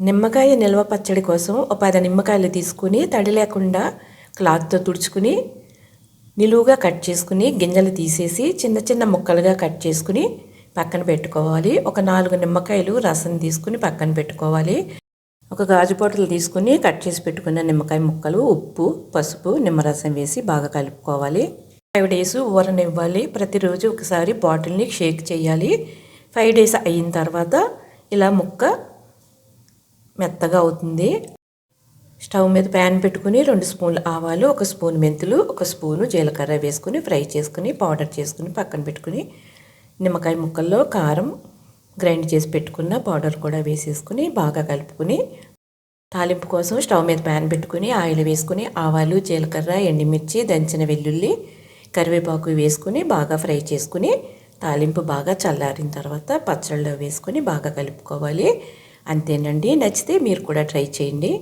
నిమ్మకాయ నిల్వ పచ్చడి కోసం ఒక పది నిమ్మకాయలు తీసుకుని తడి లేకుండా క్లాత్తో తుడుచుకుని నిలువుగా కట్ చేసుకుని గింజలు తీసేసి చిన్న చిన్న ముక్కలుగా కట్ చేసుకుని పక్కన పెట్టుకోవాలి. ఒక నాలుగు నిమ్మకాయలు రసం తీసుకుని పక్కన పెట్టుకోవాలి. ఒక గాజు బాటలు తీసుకుని కట్ చేసి పెట్టుకున్న నిమ్మకాయ ముక్కలు ఉప్పు పసుపు నిమ్మరసం వేసి బాగా కలుపుకోవాలి. ఫైవ్ డేస్ ఊరనివ్వాలి. ప్రతిరోజు ఒకసారి బాటిల్ని షేక్ చేయాలి. ఫైవ్ డేస్ అయిన తర్వాత ఇలా ముక్క మెత్తగా అవుతుంది. స్టవ్ మీద ప్యాన్ పెట్టుకుని రెండు స్పూన్లు ఆవాలు ఒక స్పూన్ మెంతులు ఒక స్పూను జీలకర్ర వేసుకుని ఫ్రై చేసుకుని పౌడర్ చేసుకుని పక్కన పెట్టుకుని నిమ్మకాయ ముక్కల్లో కారం గ్రైండ్ చేసి పెట్టుకున్న పౌడర్ కూడా వేసేసుకుని బాగా కలుపుకుని తాలింపు కోసం స్టవ్ మీద ప్యాన్ పెట్టుకుని ఆయిల్ వేసుకుని ఆవాలు జీలకర్ర ఎండుమిర్చి దంచిన వెల్లుల్లి కరివేపాకు వేసుకుని బాగా ఫ్రై చేసుకుని తాలింపు బాగా చల్లారిన తర్వాత పచ్చళ్ళు వేసుకుని బాగా కలుపుకోవాలి. అంతేనండి. నచ్చితే మీరు కూడా ట్రై చేయండి.